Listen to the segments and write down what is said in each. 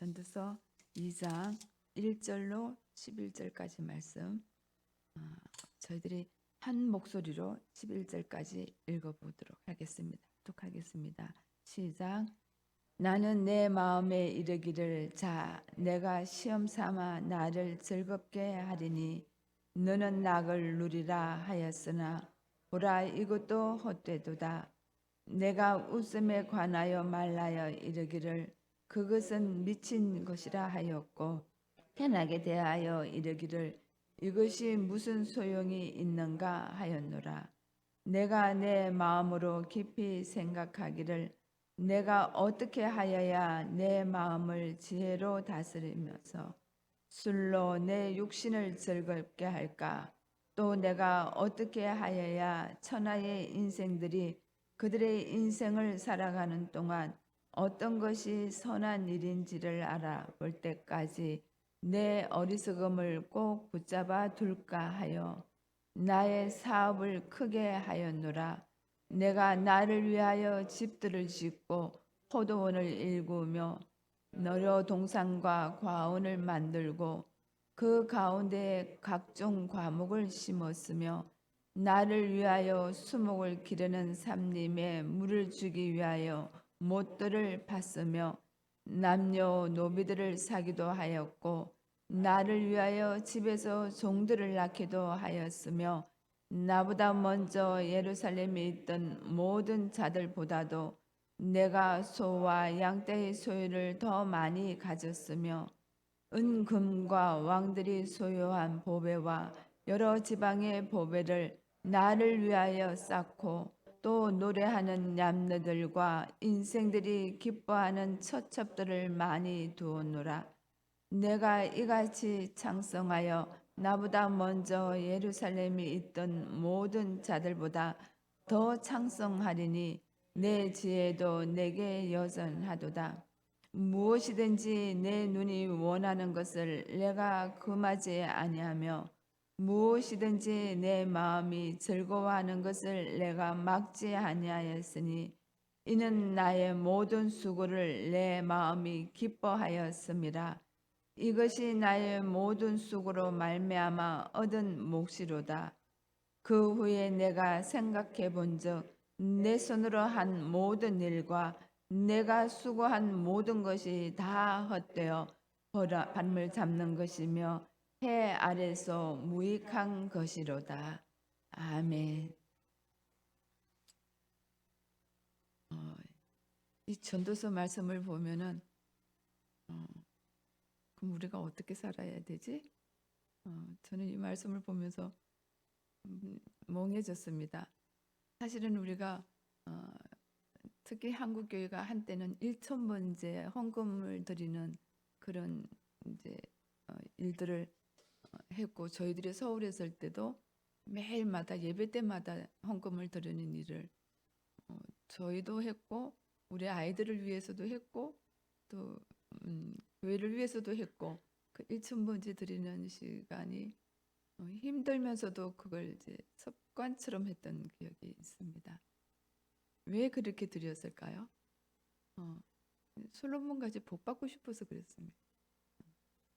전도서 2장 1절로 11절까지 말씀 아, 저희들이 한 목소리로 11절까지 읽어보도록 하겠습니다. 독하겠습니다. 시작. 나는 내 마음에 이르기를 자 내가 시험 삼아 나를 즐겁게 하리니 너는 낙을 누리라 하였으나 보라 이것도 헛되도다 내가 웃음에 관하여 말하여 이르기를 그것은 미친 것이라 하였고 편하게 대하여 이르기를 이것이 무슨 소용이 있는가 하였노라 내가 내 마음으로 깊이 생각하기를 내가 어떻게 하여야 내 마음을 지혜로 다스리면서 술로 내 육신을 즐겁게 할까? 또 내가 어떻게 하여야 천하의 인생들이 그들의 인생을 살아가는 동안 어떤 것이 선한 일인지를 알아 볼 때까지 내 어리석음을 꼭 붙잡아 둘까 하여 나의 사업을 크게 하였노라. 내가 나를 위하여 집들을 짓고 포도원을 일구며 너려 동산과 과원을 만들고 그 가운데에 각종 과목을 심었으며 나를 위하여 수목을 기르는 삼림에 물을 주기 위하여 못들을 팠으며 남녀 노비들을 사기도 하였고 나를 위하여 집에서 종들을 낳기도 하였으며 나보다 먼저 예루살렘에 있던 모든 자들보다도 내가 소와 양떼의 소유를 더 많이 가졌으며 은금과 왕들이 소유한 보배와 여러 지방의 보배를 나를 위하여 쌓고 또 노래하는 얌느들과 인생들이 기뻐하는 처첩들을 많이 두었노라. 내가 이같이 창성하여 나보다 먼저 예루살렘에 있던 모든 자들보다 더 창성하리니 내 지혜도 내게 여전하도다. 무엇이든지 내 눈이 원하는 것을 내가 금하지 아니하며 무엇이든지 내 마음이 즐거워하는 것을 내가 막지 아니하였으니 이는 나의 모든 수고를 내 마음이 기뻐하였음이라 이것이 나의 모든 수고로 말미암아 얻은 몫이로다. 그 후에 내가 생각해 본즉 내 손으로 한 모든 일과 내가 수고한 모든 것이 다 헛되어 밤을 잡는 것이며 해 아래서 무익한 것이로다. 아멘. 어, 이 전도서 말씀을 보면은 어, 그럼 우리가 어떻게 살아야 되지? 어, 저는 이 말씀을 보면서 음, 멍해졌습니다. 사실은 우리가 어, 특히 한국 교회가 한때는 1천 번째 헌금을 드리는 그런 이제 어, 일들을 어, 했고 저희들이 서울에 있을 때도 매일마다 예배 때마다 헌금을 드리는 일을 어, 저희도 했고 우리 아이들을 위해서도 했고 또 음, 교회를 위해서도 했고 그 1천 번째 드리는 시간이 어, 힘들면서도 그걸 이제 습관처럼 했던 기억이 있습니다. 왜 그렇게 드렸을까요? 어, 솔로몬 같이 복 받고 싶어서 그랬습니다.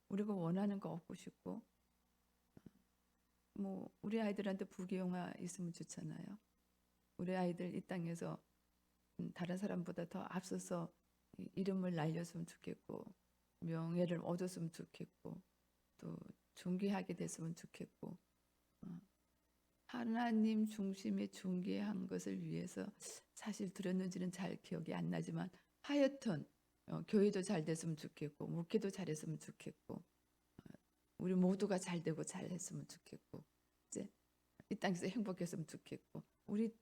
우리가 원하는 거 얻고 싶고, 뭐 우리 아이들한테 부귀 영화 있으면 좋잖아요. 우리 아이들 이 땅에서 음, 다른 사람보다 더 앞서서 이- 이름을 날렸으면 좋겠고, 명예를 얻었으면 좋겠고, 또 존귀하게 됐으면 좋겠고, 어, 하나님 중심의 존귀한 것을 위해서 사실 드렸는지는 잘 기억이 안 나지만 하여튼 어, 교회도 잘 됐으면 좋겠고 목회도 잘했으면 좋겠고 어, 우리 모두가 잘 되고 잘 했으면 좋겠고 이제 이 땅에서 행복했으면 좋겠고 우리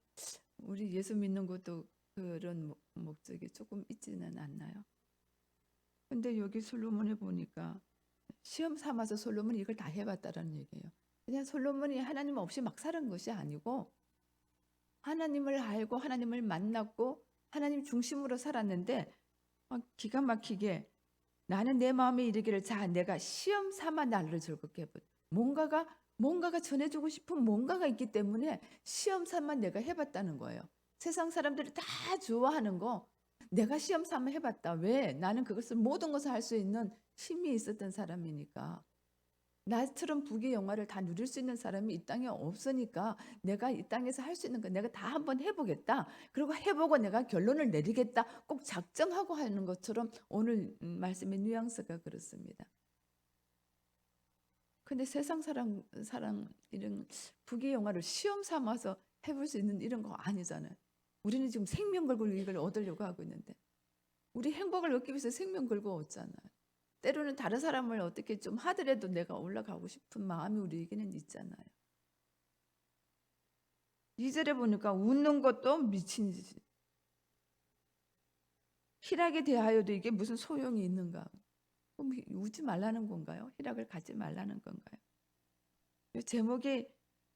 우리 예수 믿는 것도 그런 목- 목적이 조금 있지는 않나요? 근데 여기 솔로몬에 보니까 시험 삼아서 솔로몬이 이걸 다 해봤다라는 얘기예요. 그냥 솔로몬이 하나님 없이 막 사는 것이 아니고 하나님을 알고 하나님을 만났고 하나님 중심으로 살았는데 막 기가 막히게 나는 내 마음에 이르기를 자 내가 시험 삼아 나를 즐겁게 해보 뭔가가 뭔가가 전해주고 싶은 뭔가가 있기 때문에 시험 삼아 내가 해봤다는 거예요. 세상 사람들이 다 좋아하는 거 내가 시험 삼아 해봤다. 왜? 나는 그것을 모든 것을 할 수 있는 힘이 있었던 사람이니까. 나처럼 부귀 영화를 다 누릴 수 있는 사람이 이 땅에 없으니까 내가 이 땅에서 할 수 있는 거 내가 다 한번 해보겠다. 그리고 해보고 내가 결론을 내리겠다. 꼭 작정하고 하는 것처럼 오늘 음, 말씀의 뉘앙스가 그렇습니다. 근데 세상 사람 사람 이런 부귀 영화를 시험 삼아서 해볼 수 있는 이런 거 아니잖아요. 우리는 지금 생명 걸고 이걸 얻으려고 하고 있는데 우리 행복을 얻기 위해서 생명 걸고 얻잖아요. 때로는 다른 사람을 어떻게 좀 하더라도 내가 올라가고 싶은 마음이 우리에게는 있잖아요. 이절에 보니까 웃는 것도 미친 짓이. 희락에 대하여도 이게 무슨 소용이 있는가? 그럼 웃지 말라는 건가요? 희락을 갖지 말라는 건가요? 이 제목이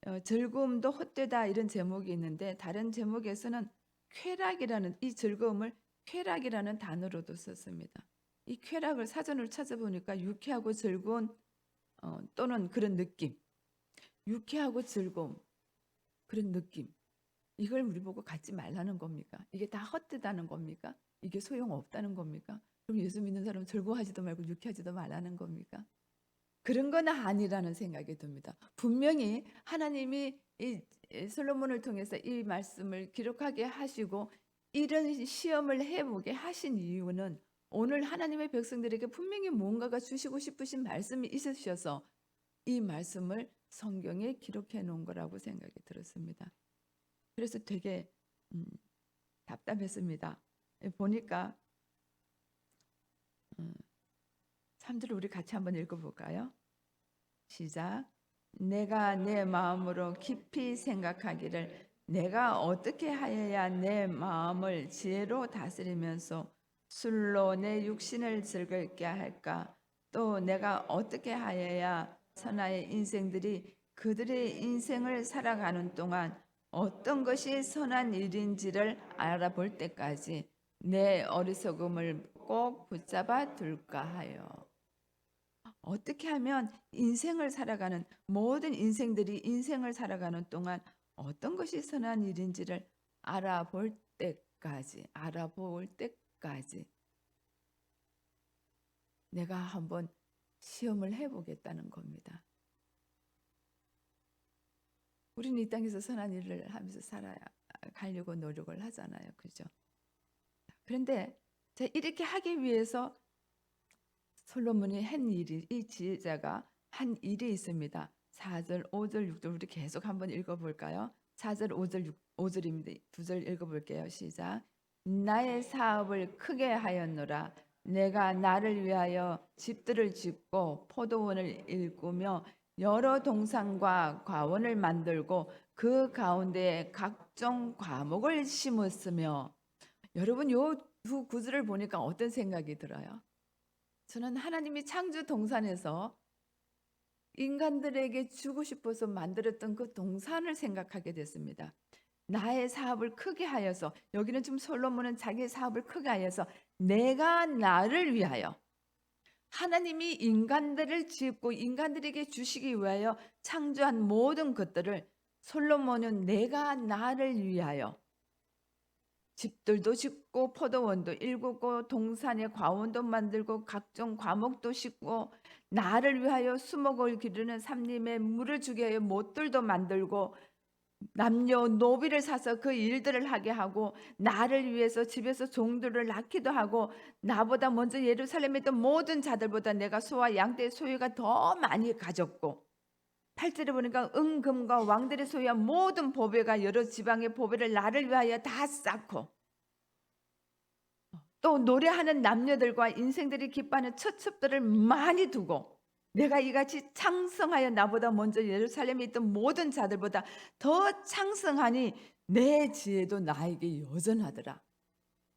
어, 즐거움도 헛되다 이런 제목이 있는데 다른 제목에서는 쾌락이라는 이 즐거움을 쾌락이라는 단어로도 썼습니다. 이 쾌락을 사전을 찾아보니까 유쾌하고 즐거운 어, 또는 그런 느낌, 유쾌하고 즐거움 그런 느낌 이걸 우리 보고 갖지 말라는 겁니까? 이게 다 헛되다는 겁니까? 이게 소용 없다는 겁니까? 그럼 예수 믿는 사람은 즐거워하지도 말고 유쾌하지도 말라는 겁니까? 그런 건 아니라는 생각이 듭니다. 분명히 하나님이 이이 솔로몬을 통해서 이 말씀을 기록하게 하시고 이런 시험을 해보게 하신 이유는 오늘 하나님의 백성들에게 분명히 뭔가가 주시고 싶으신 말씀이 있으셔서 이 말씀을 성경에 기록해 놓은 거라고 생각이 들었습니다. 그래서 되게 음, 답답했습니다. 예, 보니까 음, 3절 우리 같이 한번 읽어볼까요? 시작. 내가 내 마음으로 깊이 생각하기를 내가 어떻게 하여야 내 마음을 지혜로 다스리면서 술로 내 육신을 즐겁게 할까? 또 내가 어떻게 하여야 선하의 인생들이 그들의 인생을 살아가는 동안 어떤 것이 선한 일인지를 알아볼 때까지 내 어리석음을 꼭 붙잡아 둘까 하여. 어떻게 하면 인생을 살아가는 모든 인생들이 인생을 살아가는 동안 어떤 것이 선한 일인지를 알아볼 때까지, 알아볼 때까지 내가 한번 시험을 해보겠다는 겁니다. 우리는 이 땅에서 선한 일을 하면서 살아야 가려고 노력을 하잖아요. 그죠? 그런데 자, 이렇게 하기 위해서 솔로몬이 한 일이 이 지혜자가 한 일이 있습니다. 4절, 5절, 6절 우리 계속 한번 읽어 볼까요? 4절, 5절, 6, 5절입니다. 두절 읽어 볼게요. 시작. 나의 사업을 크게 하였노라. 내가 나를 위하여 집들을 짓고 포도원을 일구며 여러 동산과 과원을 만들고 그 가운데에 각종 과목을 심었으며 여러분 요 두 구절을 보니까 어떤 생각이 들어요? 저는 하나님이 창조 동산에서 인간들에게 주고 싶어서 만들었던 그 동산을 생각하게 됐습니다. 나의 사업을 크게 하여서 여기는 지금 솔로몬은 자기의 사업을 크게 하여서 내가 나를 위하여 하나님이 인간들을 짓고 인간들에게 주시기 위하여 창조한 모든 것들을 솔로몬은 내가 나를 위하여 집들도 짓고 포도원도 일구고 동산에 과원도 만들고 각종 과목도 심고 나를 위하여 수목을 기르는 삼림에 물을 주게 하여 못들도 만들고 남녀 노비를 사서 그 일들을 하게 하고 나를 위해서 집에서 종들을 낳기도 하고 나보다 먼저 예루살렘에 있던 모든 자들보다 내가 소와 양떼의 소유가 더 많이 가졌고 8절에 보니까 은금과 왕들의 소유한 모든 보배가 여러 지방의 보배를 나를 위하여 다 쌓고 또 노래하는 남녀들과 인생들이 기뻐하는 처첩들을 많이 두고 내가 이같이 창성하여 나보다 먼저 예루살렘에 있던 모든 자들보다 더 창성하니 내 지혜도 나에게 여전하더라.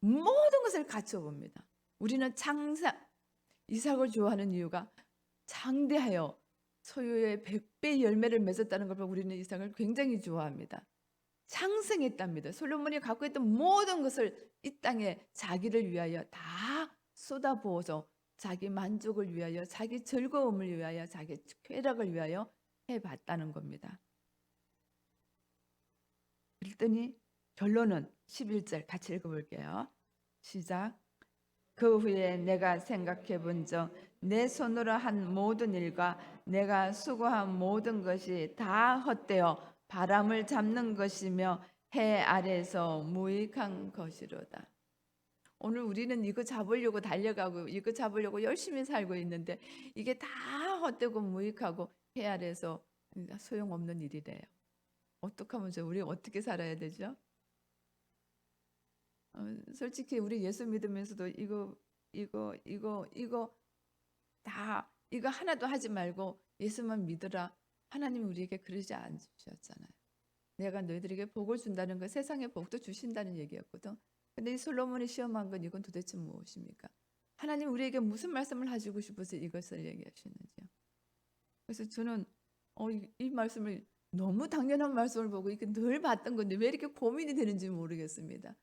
모든 것을 갖춰봅니다. 우리는 창상 이삭을 좋아하는 이유가 장대하여 소유의 100배 열매를 맺었다는 걸 보고 우리는 이삭을 굉장히 좋아합니다. 창성했답니다. 솔로몬이 갖고 있던 모든 것을 이 땅에 자기를 위하여 다 쏟아부어서 자기 만족을 위하여 자기 즐거움을 위하여 자기 쾌락을 위하여 해봤다는 겁니다. 그랬더니 결론은 11절 같이 읽어볼게요. 시작. 그 후에 내가 생각해 본적 내 손으로 한 모든 일과 내가 수고한 모든 것이 다 헛되어 바람을 잡는 것이며 해 아래서 무익한 것이로다. 오늘 우리는 이거 잡으려고 달려가고 이거 잡으려고 열심히 살고 있는데 이게 다 헛되고 무익하고 해 아래서 소용없는 일이래요. 어떻게 하면 저 우리 어떻게 살아야 되죠? 어, 솔직히 우리 예수 믿으면서도 이거 이거 이거 이거 다 이거 하나도 하지 말고 예수만 믿으라. 하나님이 우리에게 그러지 않으셨잖아요. 내가 너희들에게 복을 준다는 거 세상에 복도 주신다는 얘기였거든. 근데 이 솔로몬이 시험한 건 이건 도대체 무엇입니까? 하나님 우리에게 무슨 말씀을 하시고 싶어서 이것을 얘기하시는지요. 그래서 저는 어, 이, 이 말씀을 너무 당연한 말씀을 보고 이게 늘 봤던 건데 왜 이렇게 고민이 되는지 모르겠습니다.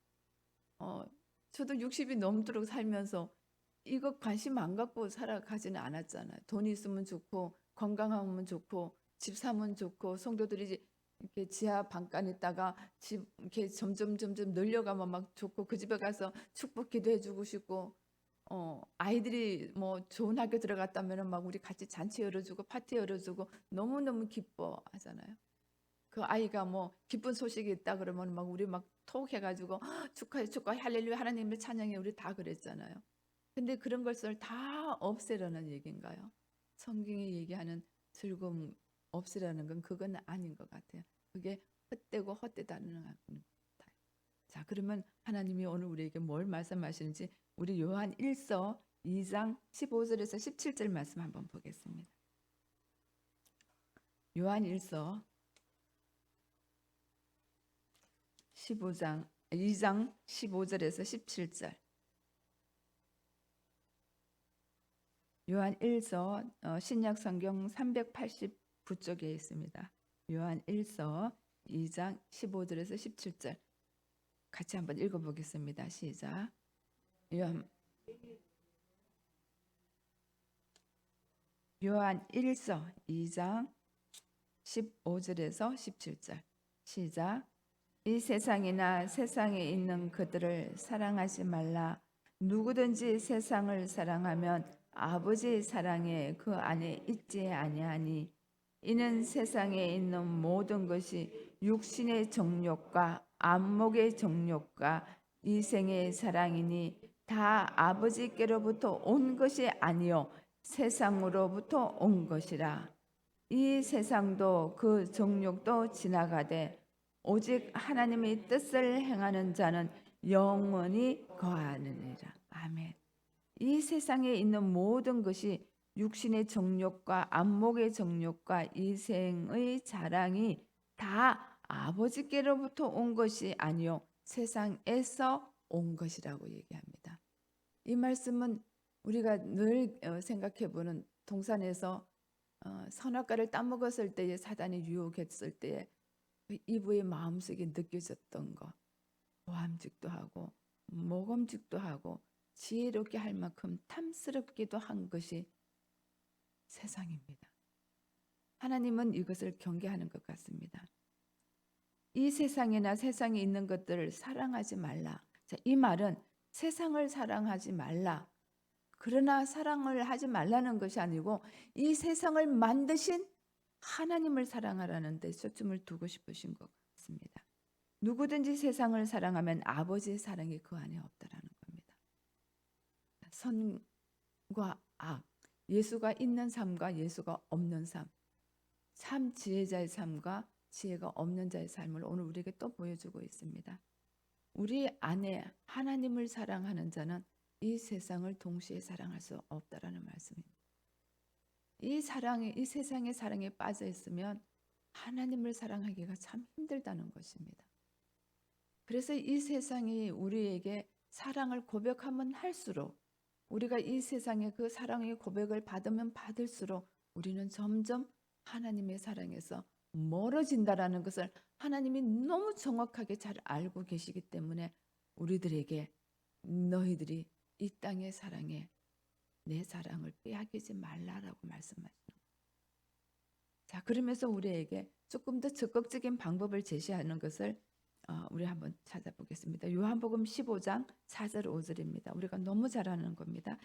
어, 저도 60이 넘도록 살면서 이거 관심 안 갖고 살아가지는 않았잖아요. 돈이 있으면 좋고 건강하면 좋고 집 사면 좋고 성도들이 이렇게 지하 방간 있다가 집 이렇게 점점 점점 늘려가면 막 좋고 그 집에 가서 축복 기도해 주고 싶고 어 아이들이 뭐 좋은 학교 들어갔다면은 막 우리 같이 잔치 열어주고 파티 열어주고 너무 너무 기뻐하잖아요. 그 아이가 뭐 기쁜 소식이 있다 그러면 막 우리 막 톡 해가지고 축하해 축하해 할렐루야 하나님을 찬양해 우리 다 그랬잖아요. 근데 그런 것을 다 없애라는 얘기인가요? 성경이 얘기하는 즐거움 없애라는 건 그건 아닌 것 같아요. 그게 헛되고 헛되다는 것 같아요. 자, 그러면 하나님이 오늘 우리에게 뭘 말씀하시는지 우리 요한 1서 2장 15절에서 17절 말씀 한번 보겠습니다. 요한 1서 15장 2장 15절에서 17절 요한 1서 어, 신약 성경 389쪽에 있습니다. 요한 1서 2장 15절에서 17절 같이 한번 읽어보겠습니다. 시작. 요한 요한 1서 2장 15절에서 17절 시작. 이 세상이나 세상에 있는 그들을 사랑하지 말라. 누구든지 세상을 사랑하면 아버지 사랑에 그 안에 있지 아니하니 이는 세상에 있는 모든 것이 육신의 정욕과 안목의 정욕과 이생의 사랑이니 다 아버지께로부터 온 것이 아니요 세상으로부터 온 것이라 이 세상도 그 정욕도 지나가되 오직 하나님의 뜻을 행하는 자는 영원히 거하느니라 아멘. 이 세상에 있는 모든 것이 육신의 정욕과 안목의 정욕과 이생의 자랑이 다 아버지께로부터 온 것이 아니요 세상에서 온 것이라고 얘기합니다. 이 말씀은 우리가 늘 어, 생각해 보는 동산에서 어, 선악과를 따먹었을 때에 사단이 유혹했을 때에 그 이브의 마음속에 느껴졌던 것, 보함직도 하고 모범직도 하고 지혜롭게 할 만큼 탐스럽기도 한 것이 세상입니다. 하나님은 이것을 경계하는 것 같습니다. 이 세상이나 세상에 있는 것들을 사랑하지 말라. 자, 이 말은 세상을 사랑하지 말라. 그러나 사랑을 하지 말라는 것이 아니고 이 세상을 만드신 하나님을 사랑하라는 데 초점을 두고 싶으신 것 같습니다. 누구든지 세상을 사랑하면 아버지의 사랑이 그 안에 없다라는 겁니다. 선과 악, 예수가 있는 삶과 예수가 없는 삶, 참 지혜자의 삶과 지혜가 없는 자의 삶을 오늘 우리에게 또 보여주고 있습니다. 우리 안에 하나님을 사랑하는 자는 이 세상을 동시에 사랑할 수 없다라는 말씀입니다. 이 사랑에 이 세상의 사랑에 빠져 있으면 하나님을 사랑하기가 참 힘들다는 것입니다. 그래서 이 세상이 우리에게 사랑을 고백하면 할수록 우리가 이 세상에 그 사랑의 고백을 받으면 받을수록 우리는 점점 하나님의 사랑에서 멀어진다라는 것을 하나님이 너무 정확하게 잘 알고 계시기 때문에 우리들에게 너희들이 이 땅의 사랑에 내 사랑을 빼앗기지 말라라고 말씀하시는. 자, 그러면서 우리에게 조금 더 적극적인 방법을 제시하는 것을 어, 우리 한번 찾아보겠습니다. 요한복음 15장 4절 5절입니다. 우리가 너무 잘 아는 겁니다.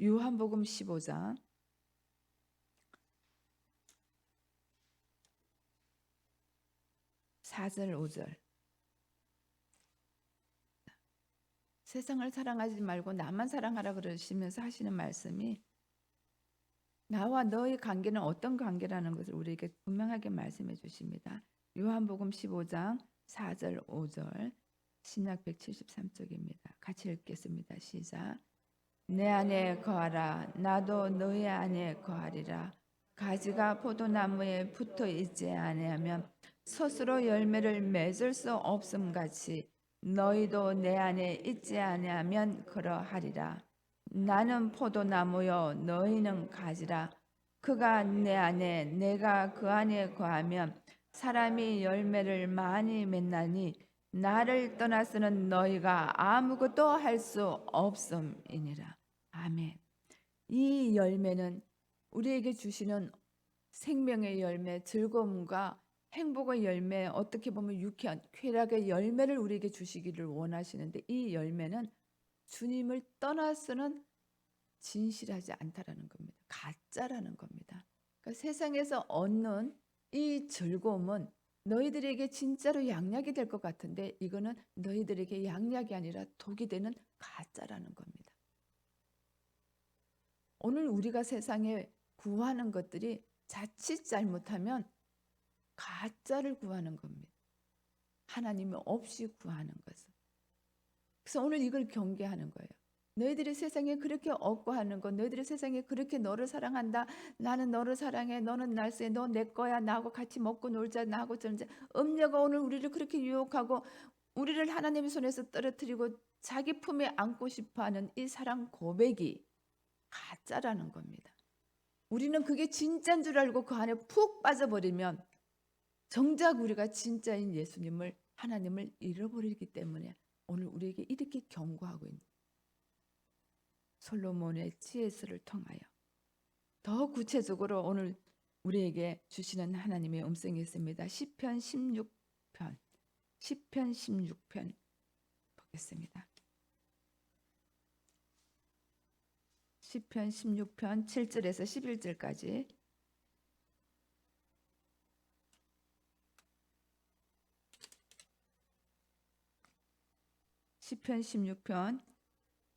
요한복음 15장 4절 5절 세상을 사랑하지 말고 나만 사랑하라 그러시면서 하시는 말씀이 나와 너의 관계는 어떤 관계라는 것을 우리에게 분명하게 말씀해 주십니다. 요한복음 15장 4절 5절 신약 173쪽입니다. 같이 읽겠습니다. 시작. 내 안에 거하라 나도 너희 안에 거하리라 가지가 포도나무에 붙어 있지 아니하면 스스로 열매를 맺을 수 없음 같이 너희도 내 안에 있지 아니하면 그러하리라 나는 포도나무요 너희는 가지라 그가 내 안에 내가 그 안에 거하면 사람이 열매를 많이 맺나니 나를 떠나서는 너희가 아무것도 할 수 없음이니라 아멘 이 열매는 우리에게 주시는 생명의 열매 즐거움과 행복의 열매 어떻게 보면 유쾌한 쾌락의 열매를 우리에게 주시기를 원하시는데 이 열매는 주님을 떠나서는 진실하지 않다라는 겁니다. 가짜라는 겁니다. 그러니까 세상에서 얻는 이 즐거움은 너희들에게 진짜로 양약이 될 것 같은데 이거는 너희들에게 양약이 아니라 독이 되는 가짜라는 겁니다. 오늘 우리가 세상에 구하는 것들이 자칫 잘못하면 가짜를 구하는 겁니다. 하나님이 없이 구하는 것은. 그래서 오늘 이걸 경계하는 거예요. 너희들이 세상에 그렇게 얻고 하는 것, 너희들이 세상에 그렇게 너를 사랑한다. 나는 너를 사랑해. 너는 날새 너내 거야. 나하고 같이 먹고 놀자. 나하고 전자. 음녀가 오늘 우리를 그렇게 유혹하고 우리를 하나님의 손에서 떨어뜨리고 자기 품에 안고 싶어하는 이 사랑 고백이 가짜라는 겁니다. 우리는 그게 진짜인 줄 알고 그 안에 푹 빠져버리면 정작 우리가 진짜인 예수님을 하나님을 잃어버리기 때문에 오늘 우리에게 이렇게 경고하고 있는 솔로몬의 지혜서를 통하여 더 구체적으로 오늘 우리에게 주시는 하나님의 음성이 있습니다. 시편 16편 시편 16편 보겠습니다. 시편 16편 7절에서 11절까지 시편 16편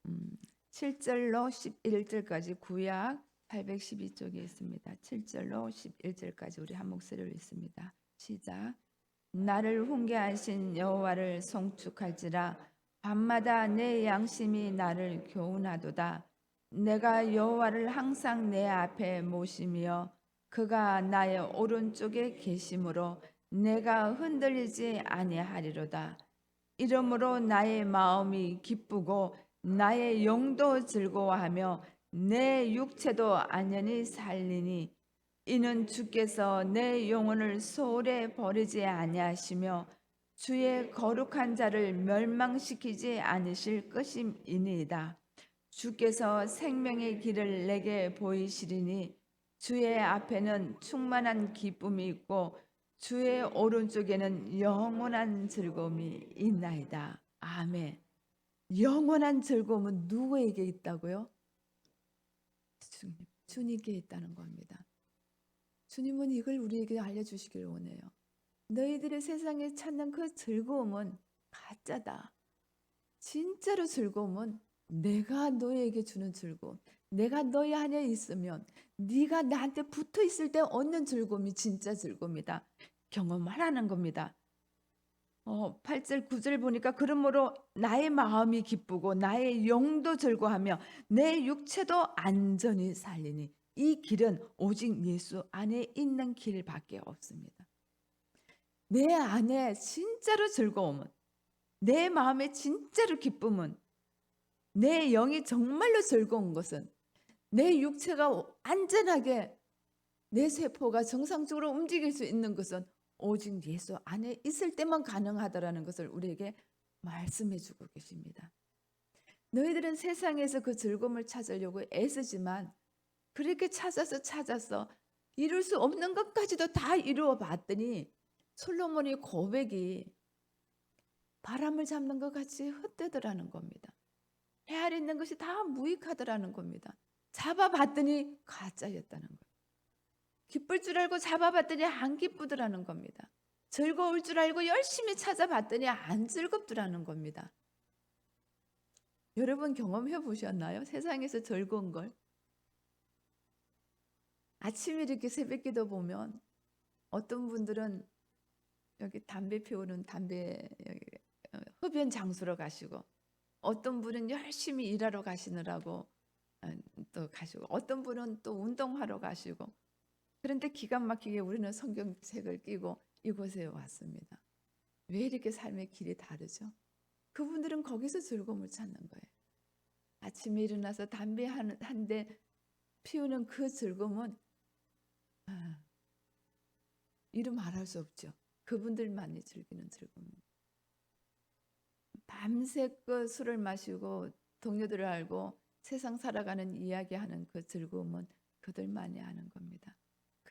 음, 7절로 11절까지 구약 812쪽에 있습니다. 7절로 11절까지 우리 한 목소리로 읽습니다. 시작. 나를 훈계하신 여호와를 송축할지라 밤마다 내 양심이 나를 교훈하도다. 내가 여호와를 항상 내 앞에 모시며 그가 나의 오른쪽에 계심으로 내가 흔들리지 아니하리로다. 이러므로 나의 마음이 기쁘고 나의 영도 즐거워하며 내 육체도 안연히 살리니 이는 주께서 내 영혼을 소홀에 버리지 아니하시며 주의 거룩한 자를 멸망시키지 않으실 것임이니이다. 주께서 생명의 길을 내게 보이시리니 주의 앞에는 충만한 기쁨이 있고 주의 오른쪽에는 영원한 즐거움이 있나이다. 아멘. 영원한 즐거움은 누구에게 있다고요? 주님, 주님께 있다는 겁니다. 주님은 이걸 우리에게 알려주시길 원해요. 너희들의 세상에 찾는 그 즐거움은 가짜다. 진짜로 즐거움은 내가 너에게 주는 즐거움. 내가 너희 안에 있으면 네가 나한테 붙어 있을 때 얻는 즐거움이 진짜 즐거움이다. 경험하라는 겁니다. 어, 8절 9절 보니까 그러므로 나의 마음이 기쁘고 나의 영도 즐거하며 내 육체도 안전히 살리니 이 길은 오직 예수 안에 있는 길밖에 없습니다. 내 안에 진짜로 즐거움은 내 마음에 진짜로 기쁨은 내 영이 정말로 즐거운 것은 내 육체가 안전하게 내 세포가 정상적으로 움직일 수 있는 것은 오직 예수 안에 있을 때만 가능하다라는 것을 우리에게 말씀해 주고 계십니다. 너희들은 세상에서 그 즐거움을 찾으려고 애쓰지만 그렇게 찾아서 찾아서 이룰 수 없는 것까지도 다 이루어 봤더니 솔로몬의 고백이 바람을 잡는 것 같이 헛되더라는 겁니다. 헤아려 있는 것이 다 무익하더라는 겁니다. 잡아봤더니 가짜였다는 거예요. 기쁠 줄 알고 잡아봤더니 안 기쁘더라는 겁니다. 즐거울 줄 알고 열심히 찾아봤더니 안 즐겁더라는 겁니다. 여러분 경험해 보셨나요? 세상에서 즐거운 걸? 아침에 이렇게 새벽 기도 보면 어떤 분들은 여기 담배 피우는 담배 여기 어, 흡연 장소로 가시고 어떤 분은 열심히 일하러 가시느라고 어, 또 가시고 어떤 분은 또 운동하러 가시고 그런데 기가 막히게 우리는 성경책을 끼고 이곳에 왔습니다. 왜 이렇게 삶의 길이 다르죠? 그분들은 거기서 즐거움을 찾는 거예요. 아침에 일어나서 담배 한 대 피우는 그 즐거움은 아, 이름 말할 수 없죠. 그분들만이 즐기는 즐거움입니다. 밤새껏 술을 마시고 동료들을 알고 세상 살아가는 이야기하는 그 즐거움은 그들만이 아는 겁니다.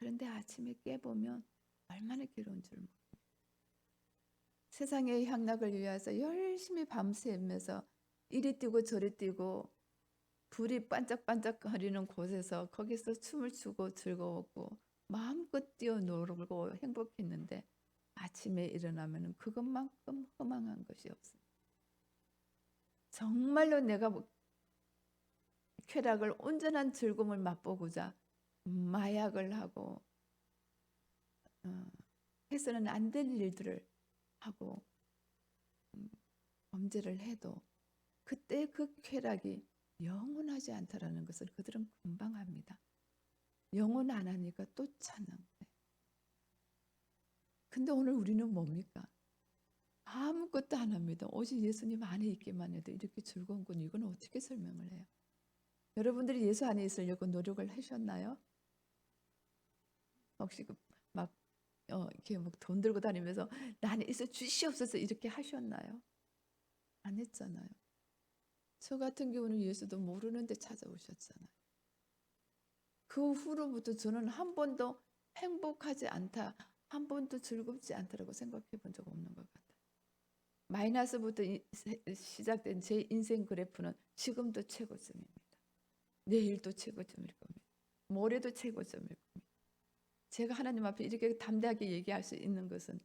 그런데 아침에 깨보면 얼마나 괴로운 줄 모릅니다. 세상의 향락을 위해서 열심히 밤새면서 이리 뛰고 저리 뛰고 불이 반짝반짝거리는 곳에서 거기서 춤을 추고 즐거웠고 마음껏 뛰어놀고 행복했는데 아침에 일어나면 그것만큼 허망한 것이 없습니다. 정말로 내가 뭐 쾌락을 온전한 즐거움을 맛보고자 마약을 하고 어, 해서는 안 될 일들을 하고 음, 범죄를 해도 그때 그 쾌락이 영원하지 않다라는 것을 그들은 금방 합니다. 영원 안 하니까 또 찾는 거예요. 근데 오늘 우리는 뭡니까? 아무것도 안 합니다. 오직 예수님 안에 있기만 해도 이렇게 즐거운 건 이건 어떻게 설명을 해요? 여러분들이 예수 안에 있으려고 노력을 하셨나요? 혹시 그막 어, 이렇게 막 돈 들고 다니면서 나는 있어 주시옵소서 이렇게 하셨나요? 안 했잖아요. 저 같은 경우는 예수도 모르는데 찾아오셨잖아요. 그 후로부터 저는 한 번도 행복하지 않다, 한 번도 즐겁지 않다라고 생각해 본 적 없는 것 같아요. 마이너스부터 시작된 제 인생 그래프는 지금도 최고점입니다. 내일도 최고점일 겁니다. 모레도 최고점일 겁니다. 제가 하나님 앞에 이렇게 담대하게 얘기할 수 있는 것은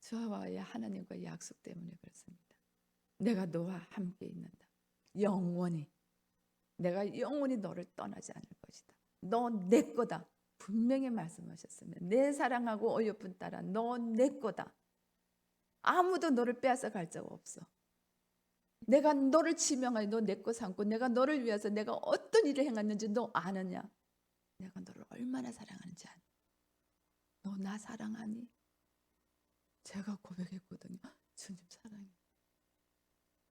저와의 하나님과의 약속 때문에 그렇습니다. 내가 너와 함께 있는다. 영원히. 내가 영원히 너를 떠나지 않을 것이다. 너 내 거다. 분명히 말씀하셨습니다. 내 사랑하고 어여쁜 딸아, 너 내 거다. 아무도 너를 빼앗아 갈적 없어. 내가 너를 지명하여 너내 거 삼고 내가 너를 위해서 내가 어떤 일을 행했는지 너 아느냐? 내가 너를 얼마나 사랑하는지 아니? 너 나 사랑하니? 제가 고백했거든요. 주님 사랑해.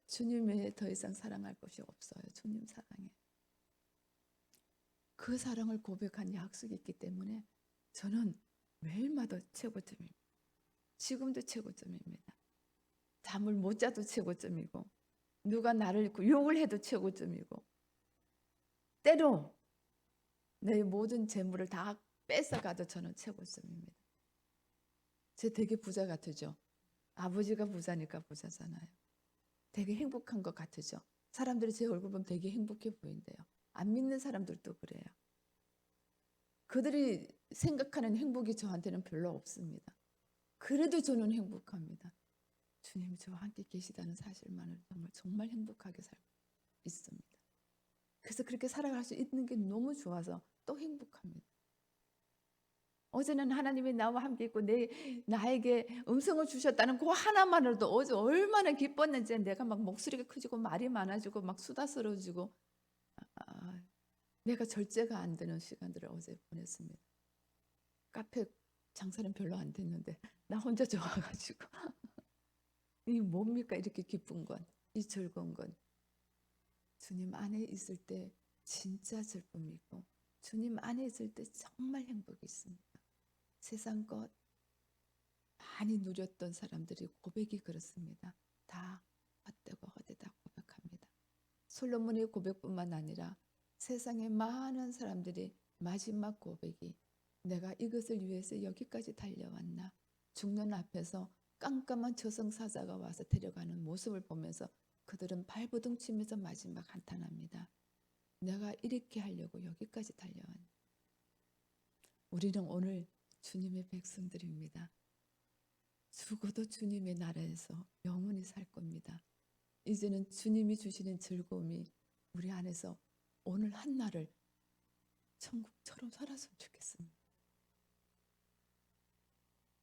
주님 외에 더 이상 사랑할 것이 없어요. 주님 사랑해. 그 사랑을 고백한 약속이 있기 때문에 저는 매일마다 최고점입니다. 지금도 최고점입니다. 잠을 못 자도 최고점이고 누가 나를 욕을 해도 최고점이고 때로 내 모든 재물을 다 뺏어가도 저는 최고점입니다. 제 되게 부자 같으죠. 아버지가 부자니까 부자잖아요. 되게 행복한 것 같으죠. 사람들이 제 얼굴 보면 되게 행복해 보인대요. 안 믿는 사람들도 그래요. 그들이 생각하는 행복이 저한테는 별로 없습니다. 그래도 저는 행복합니다. 주님이 저와 함께 계시다는 사실만으로 정말 정말 행복하게 살고 있습니다. 그래서 그렇게 살아갈 수 있는 게 너무 좋아서 또 행복합니다. 어제는 하나님이 나와 함께 있고 내 나에게 음성을 주셨다는 그 하나만으로도 어제 얼마나 기뻤는지 내가 막 목소리가 커지고 말이 많아지고 막 수다스러워지고 아, 내가 절제가 안 되는 시간들을 어제 보냈습니다. 카페 장사는 별로 안 됐는데 나 혼자 좋아가지고 이 뭡니까 이렇게 기쁜 건, 이 즐거운 건 주님 안에 있을 때 진짜 있고 주님 안에 있을 때 정말 행복이 있습니다. 세상 것 많이 누렸던 사람들이 고백이 그렇습니다. 다 헛되고 헛되다 고백합니다. 솔로몬의 고백뿐만 아니라 세상의 많은 사람들이 마지막 고백이 내가 이것을 위해서 여기까지 달려왔나 죽는 앞에서 깜깜한 저승사자가 와서 데려가는 모습을 보면서 그들은 발버둥 치면서 마지막 한탄합니다. 내가 이렇게 하려고 여기까지 달려왔. 우리는 오늘 주님의 백성들입니다. 죽어도 주님의 나라에서 영원히 살 겁니다. 이제는 주님이 주시는 즐거움이 우리 안에서 오늘 한 날을 천국처럼 살았으면 좋겠습니다.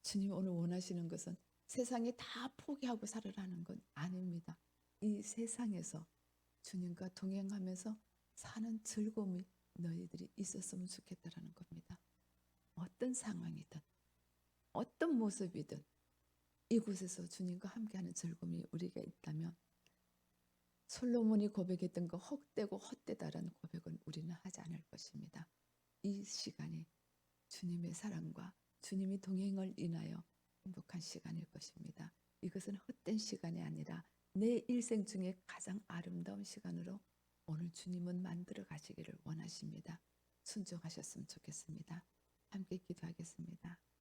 주님 오늘 원하시는 것은 세상에 다 포기하고 살으라는 건 아닙니다. 이 세상에서 주님과 동행하면서 사는 즐거움이 너희들이 있었으면 좋겠다라는 겁니다. 어떤 상황이든 어떤 모습이든 이곳에서 주님과 함께하는 즐거움이 우리가 있다면 솔로몬이 고백했던 그 헛되고 헛되다라는 고백은 우리는 하지 않을 것입니다. 이 시간이 주님의 사랑과 주님의 동행을 인하여 행복한 시간일 것입니다. 이것은 헛된 시간이 아니라 내 일생 중에 가장 아름다운 시간으로 오늘 주님은 만들어 가시기를 원하십니다. 순종하셨으면 좋겠습니다. 함께 기도하겠습니다.